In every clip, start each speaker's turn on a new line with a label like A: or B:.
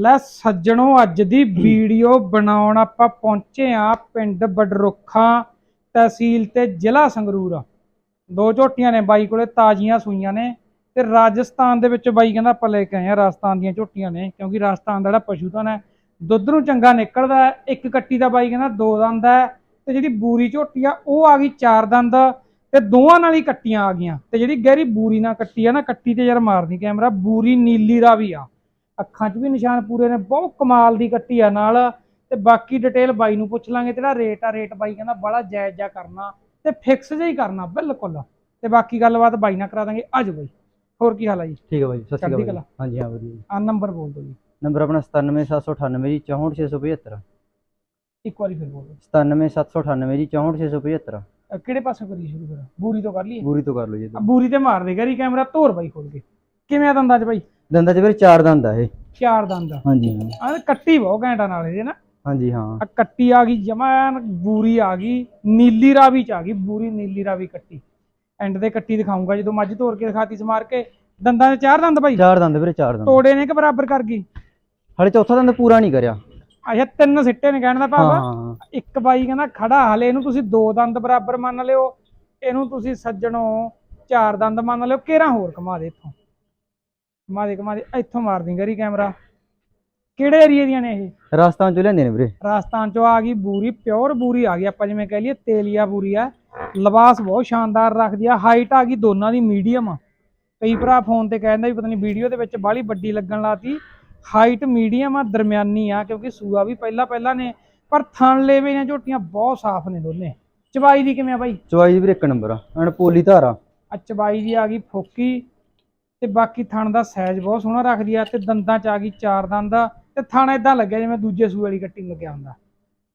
A: ਲੈ ਸੱਜਣੋ, ਅੱਜ ਦੀ ਵੀਡੀਓ ਬਣਾਉਣ ਆਪਾਂ ਪਹੁੰਚੇ ਆ ਪਿੰਡ ਬਡਰੁੱਖਾਂ ਤਹਿਸੀਲ ਤੇ ਜ਼ਿਲ੍ਹਾ ਸੰਗਰੂਰ। ਆ ਦੋ ਝੋਟੀਆਂ ਨੇ ਬਾਈ ਕੋਲੇ, ਤਾਜ਼ੀਆਂ ਸੂਈਆਂ ਨੇ ਤੇ ਰਾਜਸਥਾਨ ਦੇ ਵਿੱਚ ਬਾਈ ਕਹਿੰਦਾ ਆਪਾਂ ਲੈ ਕੇ ਆਏ ਆ ਰਾਜਸਥਾਨ ਦੀਆਂ ਝੋਟੀਆਂ ਨੇ, ਕਿਉਂਕਿ ਰਾਜਸਥਾਨ ਦਾ ਜਿਹੜਾ ਪਸ਼ੂਧਨ ਹੈ, ਦੁੱਧ ਨੂੰ ਚੰਗਾ ਨਿਕਲਦਾ ਇੱਕ ਕੱਟੀ ਦਾ ਬਾਈ ਕਹਿੰਦਾ ਦੋ ਦੰਦ ਹੈ ਤੇ ਜਿਹੜੀ ਬੂਰੀ ਝੋਟੀ ਆ, ਉਹ ਆ ਗਈ ਚਾਰ ਦੰਦ ਤੇ ਦੋਵਾਂ ਨਾਲ ਹੀ ਕੱਟੀਆਂ ਆ ਗਈਆਂ ਤੇ ਜਿਹੜੀ ਗਹਿਰੀ ਬੂਰੀ ਨਾਲ ਕੱਟੀ ਆ ਨਾ, ਕੱਟੀ ਤੇ ਯਾਰ ਮਾਰਨੀ ਕੈਮਰਾ ਬੂਰੀ ਨੀਲੀ ਦਾ ਵੀ ਆ। ਅੱਖਾਂ 'ਚ ਵੀ ਨਿਸ਼ਾਨ ਪੂਰੇ ਨੇ ਬਹੁਤ ਕਮਾਲ ਦੀ ਕੱਟੀ ਆ ਨਾਲ। ਤੇ ਬਾਕੀ ਡਿਟੇਲ ਬਾਈ ਨੂੰ ਪੁੱਛ ਲਾਂਗੇ ਜਿਹੜਾ ਰੇਟ ਆ ਰੇਟ ਬਾਈ ਕਹਿੰਦਾ ਬੜਾ ਜਾਇਜ਼ ਜਾ ਕਰਨਾ ਤੇ ਫਿਕਸ ਜਿਹਾ ਹੀ ਕਰਨਾ ਬਿਲਕੁਲ। ਤੇ ਬਾਕੀ ਗੱਲਬਾਤ ਬਾਈ ਨਾਲ ਕਰਾ ਦਾਂਗੇ ਅੱਜ ਬਾਈ। ਹੋਰ ਕੀ ਹਾਲ ਆ ਜੀ?
B: ਠੀਕ ਹੈ ਬਾਈ ਸਤਿ ਸ਼੍ਰੀ ਅਕਾਲ। ਹਾਂਜੀ ਹਾਂ ਵਧੀਆ ਜੀ।
A: ਆ ਨੰਬਰ ਬੋਲ ਦਿਓ ਜੀ।
B: ਨੰਬਰ ਆਪਣਾ 97798 ਜੀ 64675
A: ਇੱਕ ਵਾਰੀ ਫਿਰ ਬੋਲ ਦਿਓ।
B: 97798 ਜੀ 64675
A: ਅਹ ਕਿਹੜੇ ਪਾਸੇ ਕਰੀ ਸ਼ੁਰੂ ਫਿਰ? ਬੂਰੀ ਤੋਂ ਕਰ ਲਈਏ?
B: ਬੂਰੀ ਤੋਂ ਕਰ ਲਓ ਜੀ।
A: ਬੂਰੀ ਤੇ ਮਾਰ ਦੇ ਗਰੀ ਕੈਮਰਾ ਧੋਰ ਬਾਈ ਖੋਲ ਕੇ। ਕਿਵੇਂ ਆ ਦੰਦਾਂ 'ਚ ਬਾਈ?
B: ਦੰਦਾਂ 'ਚ ਵੀਰੇ ਚਾਰ ਦੰਦ ਆ ਇਹ।
A: ਚਾਰ ਦੰਦ ਆ।
B: ਹਾਂਜੀ ਹਾਂ
A: ਆਹ ਕੱਟੀ ਬਹੁਤ ਘੈਂਟਾ ਨਾਲ ਇਹਦੇ ਨਾ।
B: ਹਾਂਜੀ ਹਾਂ।
A: ਆ ਕੱਟੀ ਆ ਗਈ ਜਮਾ ਐਨ ਬੂਰੀ ਆ ਗਈ ਨੀਲੀ ਰਾਵੀ ਚ ਆ ਗਈ ਬੂਰੀ ਨੀਲੀ ਰਾਵੀ ਕੱਟੀ। ਐਂਡ ਤੇ ਕੱਟੀ ਦਿਖਾਉਂਗਾ ਜਦੋਂ ਮੱਝ ਤੋੜ ਕੇ ਦਿਖਾਤੀ ਸਮਾਰ ਕੇ। ਦੰਦਾਂ ਦੇ ਚਾਰ ਦੰਦ ਭਾਈ
B: ਚਾਰ ਦੰਦ ਵੀਰੇ ਚਾਰ ਦੰਦ।
A: ਤੋੜੇ ਨੇ ਕਿ ਬਰਾਬਰ ਕਰ ਗਈ?
B: ਹਲੇ ਚੌਥਾ ਦੰਦ ਪੂਰਾ ਨਹੀਂ ਕਰਿਆ।
A: ਅੱਛਾ ਤਿੰਨ ਸਿੱਟੇ ਨੇ ਕਹਿਣ ਦਾ ਭਾਵ
B: ਹਾਂ।
A: ਇੱਕ ਬਾਈ ਕਹਿੰਦਾ ਖੜਾ ਹਲੇ ਇਹਨੂੰ ਤੁਸੀਂ ਦੋ ਦੰਦ ਬਰਾਬਰ ਮੰਨ ਲਿਓ। ਇਹਨੂੰ ਤੁਸੀਂ ਸੱਜਣੋ ਚਾਰ ਦੰਦ ਮੰਨ ਲਿਓ ਕੇਰਾ ਹੋਰ ਕਮਾ ਦੇ ਇੱਥੋਂ? ਕਮਾ ਦੇ ਕਮਾ ਦੇ ਇੱਥੋਂ ਮਾਰ ਦੀ ਗਰੀ ਕੈਮਰਾ। ਕਿਹੜੇ ਏਰੀਏ ਦੀਆਂ ਨੇ ਇਹ?
B: ਰਾਜਸਥਾਨ ਚੋਂ ਲਿਆਂਦੇ ਨੇ ਵੀਰੇ।
A: ਰਾਜਸਥਾਨ ਚੋਂ ਆ ਗਈ ਬੂਰੀ ਪਿਓਰ ਬੂਰੀ ਆ ਗਈ ਆਪਾਂ ਜਿਵੇਂ ਕਹਿ ਲਈਏ ਤੇਲੀਆ ਬੂਰੀ ਆ। ਲਿਬਾਸ ਬਹੁਤ ਸ਼ਾਨਦਾਰ ਰੱਖਦੀ ਆ ਹਾਈਟ ਆ ਗਈ ਦੋਨਾਂ ਦੀ ਮੀਡੀਅਮ ਆ। ਕਈ ਭਰਾ ਫੋਨ ਤੇ ਕਹਿੰਦਾ ਵੀ ਪਤਾ ਨਹੀਂ ਵੀਡੀਓ ਦੇ ਵਿੱਚ ਬਾਹਲੀ ਵੱਡੀ ਲੱਗਣ ਲਾਤੀ। ਹਾਈਟ ਮੀਡੀਅਮ ਆ ਦਰਮਿਆਨੀ ਆ ਕਿਉਂਕਿ ਸੂਆ ਵੀ ਪਹਿਲਾਂ ਪਹਿਲਾਂ ਨੇ ਪਰ ਥਣ ਲੇਵੇ ਨੇ ਝੋਟੀਆਂ ਬਹੁਤ ਸਾਫ਼ ਨੇ ਦੋਨੇ। ਚਬਾਈ ਦੀ ਕਿਵੇਂ ਆ ਬਾਈ?
B: ਚਵਾਈ ਦੀ ਵੀਰੇ ਇੱਕ ਨੰਬਰ ਆ ਪੋਲੀ ਧਾਰਾ।
A: ਆ ਚਬਾਈ ਦੀ ਆ ਗਈ ਫੋਕੀ ਤੇ ਬਾਕੀ ਥਣ ਦਾ ਸਾਈਜ਼ ਬਹੁਤ ਸੋਹਣਾ ਰੱਖਦੀ ਆ ਤੇ ਦੰਦਾਂ ਚ ਆ ਗਈ ਚਾਰ ਦੰਦ ਤੇ ਥਣ ਇਦਾਂ ਲੱਗਿਆ ਜਿਵੇਂ ਦੂਜੇ ਸੂਏ ਵਾਲੀ ਕੱਟੀ ਲੱਗਿਆ ਹੁੰਦਾ।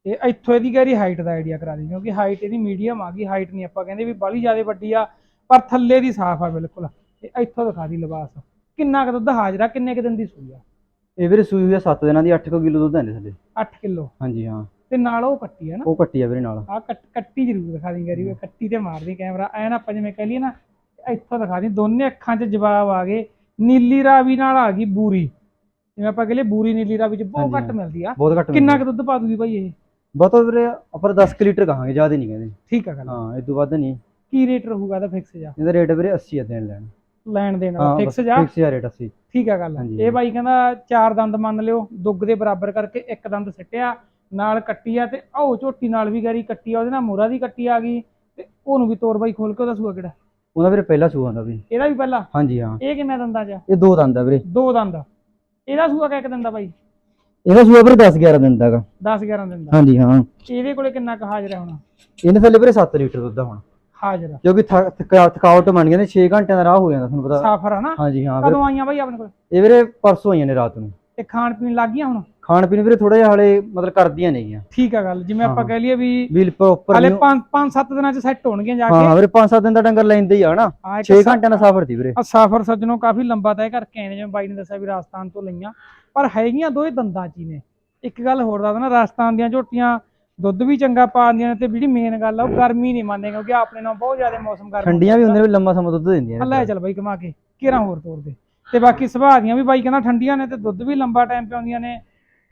A: ਤੇ ਇੱਥੋਂ ਇਹਦੀ ਗਹਿਰੀ ਹਾਈਟ ਦਾ ਆਈਡੀਆ ਕਰਾ ਦੀ ਕਿਉਂਕਿ ਹਾਈਟ ਇਹਦੀ ਮੀਡੀਅਮ ਆ ਗਈ ਹਾਈਟ ਨਹੀਂ ਆਪਾਂ ਕਹਿੰਦੇ ਵੀ ਬਾਹਲੀ ਜ਼ਿਆਦਾ ਵੱਡੀ ਆ ਪਰ ਥੱਲੇ ਦੀ ਸਾਫ਼ ਆ ਬਿਲਕੁਲ। ਤੇ ਇੱਥੋਂ ਦਿਖਾ ਦੀ ਲਿਬਾਸ। ਕਿੰਨਾ ਕੁ ਦੁੱਧ ਹਾਜ਼ਰਾ ਕਿੰਨੇ ਕੁ ਦਿਨ ਦੀ ਸੂਈ ਆ?
B: ਇਹ ਵੀਰੇ ਸੂਈ ਹੋਈ ਆ 7 ਦਿਨਾਂ ਦੀ 8 ਕਿਲੋ ਦੁੱਧ ਆਂਦੇ ਥੱਲੇ।
A: 8 ਕਿਲੋ?
B: ਹਾਂਜੀ ਹਾਂ।
A: ਤੇ ਨਾਲ ਉਹ ਕੱਟੀ ਆ ਨਾ?
B: ਉਹ ਕੱਟੀ ਆ ਵੀਰੇ ਨਾਲ।
A: ਆ ਕੱਟੀ ਜ਼ਰੂਰ ਦਿਖਾ ਦੀ ਗਰੀ ਉਹ ਕੱਟੀ ਤੇ ਮਾਰਦੀ ਕੈਮਰਾ ਐਨ ਆਪਾਂ ਜਿਵੇਂ ਕਹਿ ਲਈਏ ਨਾ ਇੱਥੋਂ ਦਿਖਾ ਦੀ ਦੋਨੇ ਅੱਖਾਂ 'ਚ ਜਵਾਬ ਆ ਗਏ ਨੀਲੀ ਰਾਵੀ ਨਾਲ ਆ ਗਈ ਬੂਰੀ। ਜਿਵੇਂ ਆਪਾਂ ਕਹ ਲਈਏ ਬੂਰੀ ਨੀਲੀ ਰਾਵੀ 'ਚ ਬਹੁਤ ਘੱਟ ਮਿਲਦੀ ਆ।
B: ਬਹੁਤ ਘੱਟ
A: ਕਿੰਨਾ ਕੁ ਦੁੱਧ ਪਾ ਦੂਗੀ ਭਾਈ ਇਹ?
B: ਬਹੁਤ ਵੀਰੇ ਆਪਾਂ 10 ਲੀਟਰ ਕਹਾਂਗੇ ਜ਼ਿਆਦਾ ਨਹੀਂ ਕਹਿੰਦੇ।
A: ਠੀਕ ਆ ਗੱਲ।
B: ਹਾਂ ਇਹ ਤੋਂ ਵੱਧ ਨਹੀਂ।
A: ਕੀ ਰੇਟ ਰਹੂਗਾ ਇਹਦਾ ਫਿਕਸ ਜਾ
B: ਇਹਦਾ ਰੇਟ ਵੀਰੇ 80 ਆ ਦੇਣ ਲੈਣ।
A: ਲੈਣ ਦੇਣ ਵਾਲਾ ਫਿਕਸ ਜਾ
B: ਫਿਕਸ ਆ ਰੇਟ 80
A: ਠੀਕ ਆ ਗੱਲ। ਇਹ ਬਾਈ ਕਹਿੰਦਾ ਚਾਰ ਦੰਦ ਮੰਨ ਲਿਓ ਦੁੱਗ ਦੇ ਬਰਾਬਰ ਕਰਕੇ ਇੱਕ ਦੰਦ ਸਿੱਟਿਆ ਨਾਲ ਕੱਟੀ ਆ ਤੇ ਉਹ ਝੋਟੀ ਨਾਲ ਵੀ ਗਰੀ ਕੱਟੀ ਆ ਉਹਦੇ ਨਾਲ ਮੋਰਾ ਦੀ ਕੱਟੀ ਆ ਗਈ ਤੇ ਉਹਨੂੰ ਵੀ ਤੋਰ ਬਾਈ ਖੋਲ ਕੇ ਉਹਦਾ ਸੂਆ ਕਿਹੜਾ?
B: ਉਹਦਾ ਵੀਰੇ ਪਹਿਲਾ ਸੂਆ ਹੁੰਦਾ ਵੀ।
A: ਇਹਦਾ ਵੀ ਪਹਿਲਾਂ?
B: ਹਾਂਜੀ ਹਾਂ।
A: ਇਹ ਕਿੰਨਾ ਦੰਦਾਂ ਚ
B: ਇਹ ਦੋ ਦੰਦ ਆ ਵੀਰੇ।
A: ਦੋ ਦੰਦ ਇਹਦਾ ਸੂਆ ਕਿਆ ਕਿ ਦਿੰਦਾ ਬਾਈ?
B: ਇਹਦਾ ਸੂਆ ਵੀਰੇ 10 11 ਦਿਨ ਤੱਕ
A: 10 11 ਦਿੰਦਾ
B: ਹਾਂਜੀ ਹਾਂ।
A: ਇਹਦੇ ਕੋਲੇ ਕਿੰਨਾ ਕੁ ਹਾਜ਼ਰ ਹੈ ਹੁਣ?
B: ਇਹਨੇ ਥੱਲੇ ਵੀਰੇ 7 ਲੀਟਰ ਦੁੱਧ ਆ ਹੁਣ।
A: ਹਾਜ਼ਰ
B: ਕਿਉਂਕਿ ਥ- ਥਕਾ- ਥਕਾਵਟ ਬਣ ਗਈ ਨੇ 6 ਘੰਟਿਆਂ ਦਾ ਰਾਹ ਹੋ ਜਾਂਦਾ ਤੁਹਾਨੂੰ ਪਤਾ।
A: ਸਾਫਰ ਆ ਨਾ?
B: ਹਾਂਜੀ ਹਾਂ ਵੀਰੇ।
A: ਕਦੋਂ ਆਈਆਂ ਬਾਈ ਆਪਣੇ ਕੋਲ?
B: ਇਹ ਵੀਰੇ ਪਰਸੋਂ ਆਈਆਂ ਨੇ ਰਾਤ ਨੂੰ।
A: ਤੇ ਖਾਣ ਪੀਣ ਲੱਗ ਗਈਆਂ ਹੁਣ?
B: ਖਾਣ ਪੀਣ ਵੀਰੇ ਥੋੜਾ ਜਿਹਾ ਹਲੇ ਮਤਲਬ ਕਰਦੀਆਂ ਨੇਗੀਆਂ।
A: ਠੀਕ ਆ ਗੱਲ ਜਿਵੇਂ ਆਪਾਂ
B: ਹਾਂ।
A: ਕਹਿ ਲਈਏ ਵੀ
B: ਵੀਲ ਪ੍ਰੋਪਰ
A: ਹਲੇ 5 5 7 ਦਿਨਾਂ ਚ ਸੈੱਟ ਹੋਣਗੀਆਂ ਜਾ
B: ਹਾਂ
A: ਕੇ।
B: ਵੀਰੇ 5-7 ਦਿਨ ਦਾ ਡੰਗਰ ਲੈਂਦੇ ਹੀ ਆ ਨਾ।
A: ਹਾਂ, ਇੱਕ
B: 6
A: ਸਾ-
B: ਘੰਟਿਆਂ ਦਾ ਸਫ਼ਰ ਸੀ ਵੀਰੇ।
A: ਆ ਸਾਫਰ ਸੱਜਣੋਂ ਕਾਫੀ ਲੰਬਾ ਤੈਅ ਕਰਕੇ ਆਏ ਨੇ ਜਿਵੇਂ ਬਾਈ ਨੇ ਦੱਸਿਆ ਵੀ ਰਾਜਸਥਾਨ ਤੋਂ ਲਈਆਂ। ਪਰ ਹੈਗੀਆਂ ਦੋਏ ਦੰਦਾਂ 'ਚ ਹੀ ਨੇ। ਇੱਕ ਗੱਲ ਹੋਰ ਦੱਸ ਨਾ ਰਾਜਸਥਾਨ ਦੀਆਂ ਝੋਟੀਆਂ ਦੁੱਧ ਵੀ ਚੰਗਾ ਪਾ ਦਿੰਦੀਆਂ ਨੇ ਤੇ ਜਿਹੜੀ ਮੇਨ ਗੱਲ ਆ ਉਹ ਗਰਮੀ ਨਹੀਂ ਮੰਨਦੇ ਕਿਉਂਕਿ ਆਪਣੇ ਨਾਲ ਬਹੁਤ ਜ਼ਿਆਦਾ ਮੌਸਮ ਗਰਮ
B: ਠੰਡੀਆਂ ਵੀ ਹੁੰਦੀਆਂ ਨੇ ਵੀ ਲੰਮਾ ਸਮਾਂ ਦੁੱਧ ਦਿੰਦੀਆਂ ਨੇ।
A: ਲੈ ਚੱਲ ਬਾਈ ਕਮਾ ਕੇ ਕਿਹੜਾ ਹੋਰ ਤੋੜ ਦੇ। ਤੇ ਬਾਕੀ ਸੁਭਾਅ ਦੀਆਂ ਵੀ ਬਾਈ ਕਹਿੰਦਾ ਠੰਡੀਆਂ ਨੇ ਤੇ ਦੁੱਧ ਵੀ ਲੰਬਾ ਟਾਈਮ ਪਿਆਉਂਦੀਆਂ ਨੇ।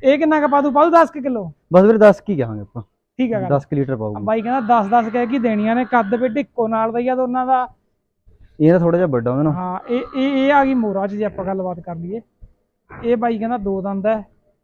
A: ਇਹ ਕਿੰਨਾ ਕ ਪਾਦੂ ਪਾਦੂ 10 ਕਿਲੋ?
B: ਬਸ ਵੀਰੇ 10 ਕੀ ਕਹਾਂਗੇ ਆਪਾਂ।
A: ਠੀਕ ਗੱਲ।
B: 10 ਲੀਟਰ ਪਾਊਗੀ।
A: ਬਾਈ ਕਹਿੰਦਾ 10 10 ਕਹਿ ਕੀ ਦੇਣੀਆਂ ਨੇ ਕੱਦ ਵੀ ਢਿੱਕੋ ਨਾਲ ਦਾ ਹੀ ਆ ਦੋਨਾਂ ਦਾ।
B: ਇਹ ਤਾਂ ਥੋੜਾ ਜਿਹਾ ਵੱਡਾ ਹੁੰਦਾ ਨਾ।
A: ਹਾਂ ਇਹ ਇਹ ਇਹ ਆ ਗਈ ਮੋਰਾ ਚ ਜੇ ਆਪਾਂ ਗੱਲਬਾਤ ਕਰ ਲਈਏ। ਇਹ ਬਾਈ ਕਹਿੰਦਾ ਦੋ ਦੰਦ ਹੈ।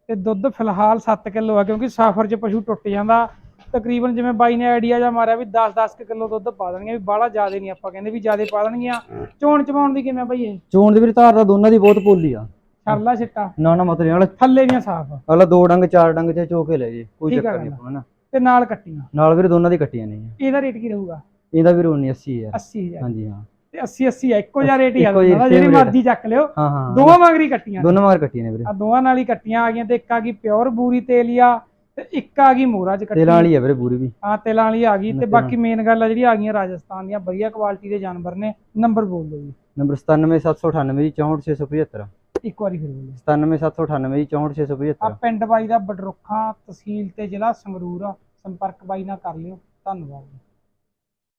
A: ਤੇ ਦੁੱਧ ਫਿਲਹਾਲ 7 ਕਿਲੋ ਆ ਕਿਉਂਕਿ ਸਾਫਰ 'ਚ ਪਸ਼ੂ ਟੁੱਟ ਜਾਂਦਾ। ਤਕਰੀਬਨ ਜਿਵੇਂ ਬਾਈ ਨੇ ਆਈਡੀਆ ਜਾਂ ਮਾਰਿਆ ਵੀ 10-10 ਕਿਲੋ ਦੁੱਧ ਪਾ ਦੇਣਗੇ ਵੀ ਬਾਹਲਾ ਜ਼ਿਆਦਾ ਨਹੀਂ ਆਪਾਂ ਕਹਿੰਦੇ ਵੀ ਜ਼ਿਆਦਾ ਪਾ ਦੇਣਗੀਆਂ। ਚੋਣ ਚਵਾਉਣ ਦੀ ਕਿਵੇਂ ਬਾਈ ਇਹ?
B: ਚੋਣ ਦੀ ਵੀਰੇ ਧਾਰ ਦਾ ਦੋਨਾਂ ਦੀ ਬਹੁਤ ਪੋਲੀ ਆ।
A: ਛਰਲਾ ਛਿੱਟਾ।
B: ਨਾ ਨਾ ਮਤਲਬ ਨਾਲ
A: ਥੱਲੇ ਦੀਆਂ ਸਾਫ਼।
B: ਅਗਲਾ ਦੋ ਡੰਗ ਚਾਰ ਡੰਗ ਚ ਚੋ ਕੇ ਲੈ ਜੇ ਕੋਈ
A: ਠੀਕ ਆ
B: ਚੱਕਰ ਨਹੀਂ
A: ਗੱਲ।
B: ਆਪਾਂ ਨਾ
A: ਤੇ ਨਾਲ ਕੱਟੀਆਂ।
B: ਨਾਲ ਵੀਰੇ ਦੋਨਾਂ ਦੀ ਕੱਟੀਆਂ ਨੇ
A: ਇਹਦਾ ਰੇਟ ਕੀ ਰਹੂਗਾ?
B: ਇਹਦਾ ਵੀਰੇ 19 80 ਆ
A: 80000
B: ਹਾਂਜੀ ਹਾਂ।
A: ਤੇ 80 80 ਆ ਇੱਕੋ ਜਿਹਾ ਰੇਟ ਹੀ ਆ
B: ਇੱਕੋ ਹੀ
A: ਦੋਨਾਂ ਦਾ,
B: same
A: ਜਿਹੜੀ
B: rate ਆ।
A: ਮਰਜ਼ੀ ਚੱਕ ਲਿਓ।
B: ਹਾਂ ਹਾਂ
A: ਦੋਵਾਂ ਵਾਂਗਰੀ ਕੱਟੀਆਂ
B: ਦੋਨਾਂ ਮਾਰ ਕੱਟੀਆਂ ਨੇ ਵੀਰੇ।
A: ਆ ਦੋਵਾਂ ਨਾਲ ਹੀ ਕੱਟੀਆਂ ਆ ਗਈਆਂ ਤੇ ਇੱਕ ਆ ਗਈ ਪਿਓਰ ਬੂਰੀ ਤੇਲੀਆ ਤੇ ਇੱਕ ਆ ਗਈ ਮੋਰਾ ਚ ਕੱਟੀ।
B: ਤੇਲਾਂ ਵਾਲੀ ਆ ਵੀਰੇ ਪੂਰੀ ਵੀ।
A: ਆ ਤੇਲਾਂ ਵਾਲੀ ਆ ਗਈ ਤੇ
B: ਤੇਲਾਂ।
A: ਬਾਕੀ ਮੇਨ ਗੱਲ ਆ ਜਿਹੜੀ ਆ ਗਈਆਂ ਰਾਜਸਥਾਨ ਦੀਆਂ ਵਧੀਆ ਕੁਆਲਿਟੀ ਦੇ ਜਾਨਵਰ ਨੇ। ਨੰਬਰ ਬੋਲ ਦਿਓ ਜੀ।
B: ਨੰਬਰ 97798 ਜੀ 64675
A: ਇੱਕ ਵਾਰੀ ਫਿਰ ਬੋਲੋ।
B: 97798 ਜੀ 64675
A: ਆ ਪਿੰਡ ਬਾਈ ਦਾ ਬਡਰੁੱਖਾਂ ਤਹਿਸੀਲ ਤੇ ਜ਼ਿਲ੍ਹਾ ਸੰਗਰੂਰ ਆ। ਸੰਪਰਕ ਬਾਈ ਨਾਲ ਕਰ ਲਿਓ। ਧੰਨਵਾਦ। ਜੀ